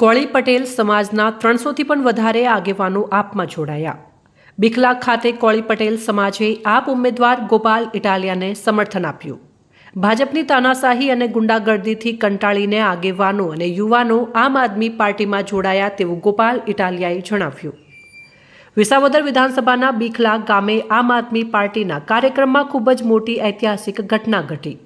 કોળી પટેલ સમાજના ત્રણસોથી પણ વધારે આગેવાનો આપમાં જોડાયા. બિખલાક ખાતે કોળી પટેલ સમાજે આપ ઉમેદવાર ગોપાલ ઇટાલિયાને સમર્થન આપ્યું. ભાજપની તાનાશાહી અને ગુંડાગર્દીથી કંટાળીને આગેવાનો અને યુવાનો આમ આદમી પાર્ટીમાં જોડાયા તેવું ગોપાલ ઇટાલિયાએ જણાવ્યું. વિસાવદર વિધાનસભાના બીખલા ગામે આમ આદમી પાર્ટીના કાર્યક્રમમાં ખૂબ જ મોટી ઐતિહાસિક ઘટના ઘટી.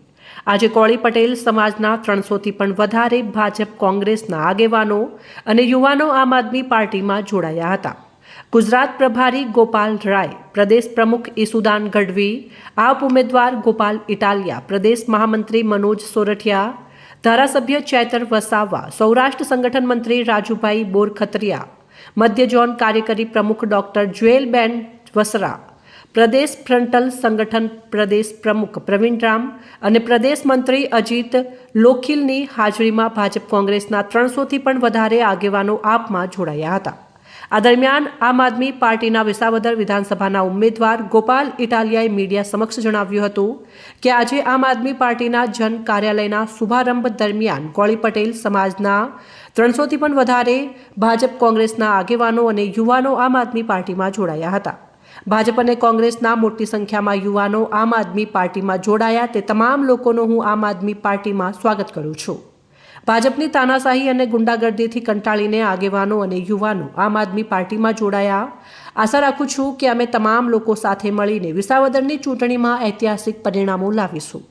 આજે કોળી પટેલ સમાજના ત્રણસોથી પણ વધારે ભાજપ કોંગ્રેસના આગેવાનો અને યુવાનો આમ આદમી પાર્ટીમાં જોડાયા હતા. ગુજરાત પ્રભારી ગોપાલ રાય, પ્રદેશ પ્રમુખ ઈસુદાન ગઢવી, આપ ઉમેદવાર ગોપાલ ઇટાલિયા, પ્રદેશ મહામંત્રી મનોજ સોરઠિયા, ધારાસભ્ય ચેતર વસાવા, સૌરાષ્ટ્ર સંગઠન મંત્રી રાજુભાઈ બોરખત્રિયા, મધ્ય ઝોન કાર્યકારી પ્રમુખ ડોક્ટર જ્વેલબેન વસરા પ્રદેશ ફ્રન્ટલ સંગઠન પ્રદેશ પ્રમુખ પ્રવીણ રામ અને પ્રદેશ મંત્રી અજીત લોખીલની હાજરીમાં ભાજપ કોંગ્રેસના ત્રણસોથી પણ વધારે આગેવાનો આપમાં જોડાયા હતા. આ દરમિયાન આમ આદમી પાર્ટીના વિસાવદર વિધાનસભાના ઉમેદવાર ગોપાલ ઇટાલિયાએ મીડિયા સમક્ષ જણાવ્યું હતું કે આજે આમ આદમી પાર્ટીના જન કાર્યાલયના શુભારંભ દરમિયાન કોળી પટેલ સમાજના ત્રણસોથી પણ વધારે ભાજપ કોંગ્રેસના આગેવાનો અને યુવાનો આમ આદમી પાર્ટીમાં જોડાયા હતા. ભાજપ અને કોંગ્રેસના મોટી સંખ્યામાં યુવાનો આમ આદમી પાર્ટીમાં જોડાયા તે તમામ લોકોનું હું આમ આદમી પાર્ટીમાં સ્વાગત કરું છું. ભાજપની તાનાશાહી અને ગુંડાગર્દીથી કંટાળીને આગેવાનો અને યુવાનો આમ આદમી પાર્ટીમાં જોડાયા. આશા રાખું છું કે અમે તમામ લોકો સાથે મળીને વિસાવદરની ચૂંટણીમાં ઐતિહાસિક પરિણામો લાવીશું.